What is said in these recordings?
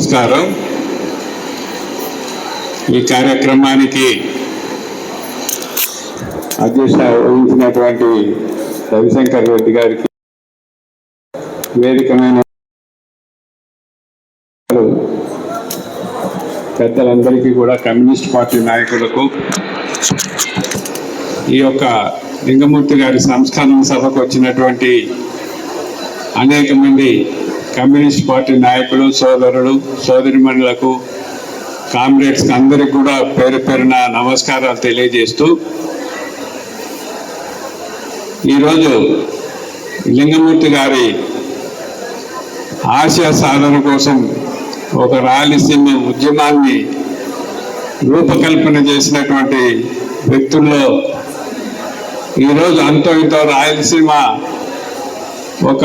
నమస్కారం. ఈ కార్యక్రమానికి అధ్యక్ష వహించినటువంటి రవిశంకర్ రెడ్డి గారికి వేదికమైన పెద్దలందరికీ కూడా కమ్యూనిస్ట్ పార్టీ నాయకులకు ఈ యొక్క లింగమూర్తి గారి సంస్కరణ సభకు వచ్చినటువంటి అనేక మంది కమ్యూనిస్ట్ పార్టీ నాయకులు సోదరులు సోదరిమణులకు కామ్రేడ్స్ అందరికి కూడా పేరు పేరున నమస్కారాలు తెలియజేస్తూ ఈరోజు లింగమూర్తి గారి ఆశయ సాధన కోసం ఒక రాయలసీమ ఉద్యమాన్ని రూపకల్పన చేసినటువంటి వ్యక్తుల్లో ఈరోజు అంతో ఇంతో రాయలసీమ ఒక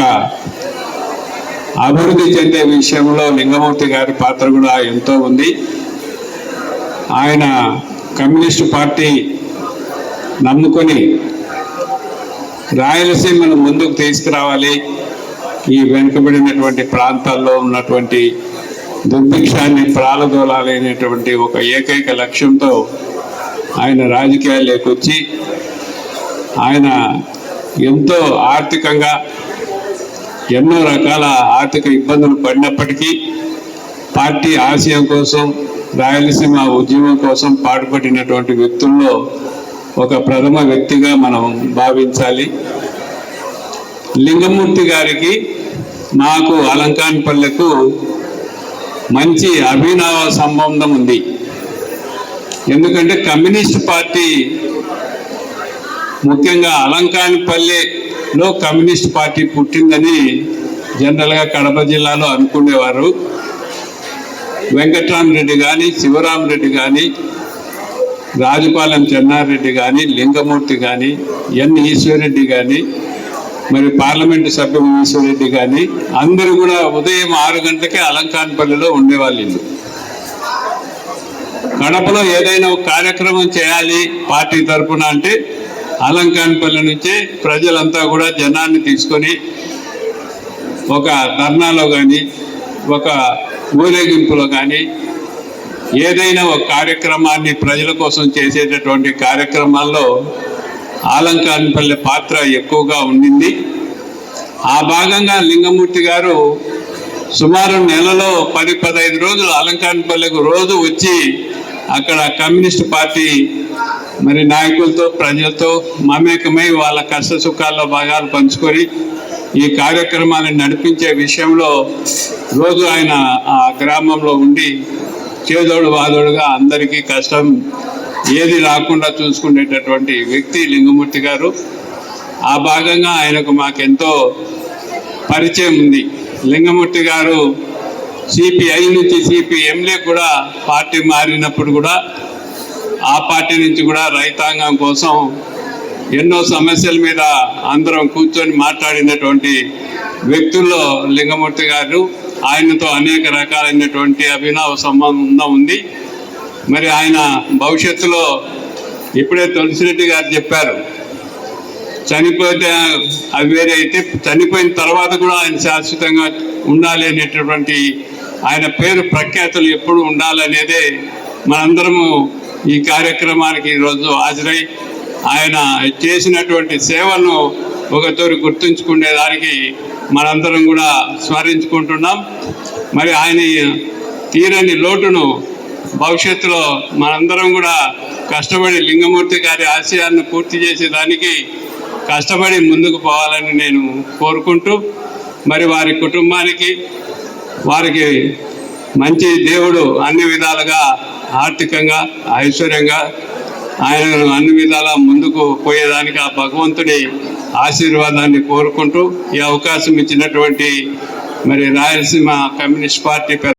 అభివృద్ధి చెందే విషయంలో లింగమూర్తి గారి పాత్ర కూడా ఎంతో ఉంది. ఆయన కమ్యూనిస్ట్ పార్టీ నమ్ముకొని రాయలసీమను ముందుకు తీసుకురావాలి. ఈ వెనుకబడినటువంటి ప్రాంతాల్లో ఉన్నటువంటి దుర్భిక్షాన్ని ప్రాలదోలాలనేటువంటి ఒక ఏకైక లక్ష్యంతో ఆయన రాజకీయాల్లోకి వచ్చి ఆయన ఎంతో ఆర్థికంగా ఎన్నో రకాల ఆర్థిక ఇబ్బందులు పడినప్పటికీ పార్టీ ఆశయం కోసం రాయలసీమ ఉద్యమం కోసం పాటుపడినటువంటి వ్యక్తుల్లో ఒక ప్రథమ వ్యక్తిగా మనం భావించాలి. లింగమూర్తి గారికి నాకు అలంకాన్పల్లెకు మంచి అభినవ సంబంధం ఉంది. ఎందుకంటే కమ్యూనిస్ట్ పార్టీ ముఖ్యంగా లో కమ్యూనిస్ట్ పార్టీ పుట్టిందని జనరల్గా కడప జిల్లాలో అనుకునేవారు. వెంకట్రామరెడ్డి కానీ శివరామరెడ్డి కానీ రాజుపాలెం చెన్నారెడ్డి కానీ లింగమూర్తి కానీ ఎన్ ఈశ్వరెడ్డి కానీ మరి పార్లమెంటు సభ్యులు ఈశ్వరెడ్డి కానీ అందరూ కూడా ఉదయం ఆరు గంటలకే అలంకాన్పల్లిలో ఉండేవాళ్ళు ఇల్లు కడపలో ఏదైనా ఒక కార్యక్రమం చేయాలి పార్టీ తరఫున అంటే అలంకాన్పల్లి నుంచే ప్రజలంతా కూడా జనాన్ని తీసుకొని ఒక ధర్నాలో కానీ ఒక ఊరేగింపులో కానీ ఏదైనా ఒక కార్యక్రమాన్ని ప్రజల కోసం చేసేటటువంటి కార్యక్రమాల్లో ఆలంకాన్పల్లి పాత్ర ఎక్కువగా ఉండింది. ఆ భాగంగా లింగమూర్తి గారు సుమారు నెలలో పది పదహైదు రోజులు అలంకాన్పల్లికి రోజు వచ్చి అక్కడ కమ్యూనిస్ట్ పార్టీ మరి నాయకులతో ప్రజలతో మమేకమై వాళ్ళ కష్ట సుఖాల్లో భాగాలు పంచుకొని ఈ కార్యక్రమాన్ని నడిపించే విషయంలో రోజు ఆయన ఆ గ్రామంలో ఉండి చేదోడు వాదోడుగా అందరికీ కష్టం ఏది రాకుండా చూసుకునేటటువంటి వ్యక్తి లింగమూర్తి గారు. ఆ భాగంగా ఆయనకు మాకెంతో పరిచయం ఉంది. లింగమూర్తి గారు సిపిఐ నుంచి సిపిఎంలే కూడా పార్టీ మారినప్పుడు కూడా ఆ పార్టీ నుంచి కూడా రైతాంగం కోసం ఎన్నో సమస్యల మీద అందరం కూర్చొని మాట్లాడినటువంటి వ్యక్తుల్లో లింగమూర్తి గారు ఆయనతో అనేక రకాలైనటువంటి అభినవ సంబంధం ఉంది. మరి ఆయన భవిష్యత్తులో ఇప్పుడే తులసిరెడ్డి గారు చెప్పారు చనిపోతే అవి వేరే అయితే చనిపోయిన తర్వాత కూడా ఆయన శాశ్వతంగా ఉండాలి అనేటటువంటి ఆయన పేరు ప్రఖ్యాతులు ఎప్పుడు ఉండాలనేదే మనందరము ఈ కార్యక్రమానికి ఈరోజు హాజరై ఆయన చేసినటువంటి సేవలను ఒకతోరు గుర్తుంచుకునేదానికి మనందరం కూడా స్మరించుకుంటున్నాం. మరి ఆయన తీరని లోటును భవిష్యత్తులో మనందరం కూడా కష్టపడి లింగమూర్తి గారి ఆశయాన్ని పూర్తి చేసేదానికి కష్టపడి ముందుకు పోవాలని నేను కోరుకుంటూ మరి వారి కుటుంబానికి వారికి మంచి దేవుడు అన్ని విధాలుగా ఆర్థికంగా ఐశ్వర్యంగా ఆయన అన్ని విధాలా ముందుకు పోయేదానికి ఆ భగవంతుడి ఆశీర్వాదాన్ని కోరుకుంటూ ఈ అవకాశం ఇచ్చినటువంటి మరి రాయలసీమ కమ్యూనిస్ట్ పార్టీ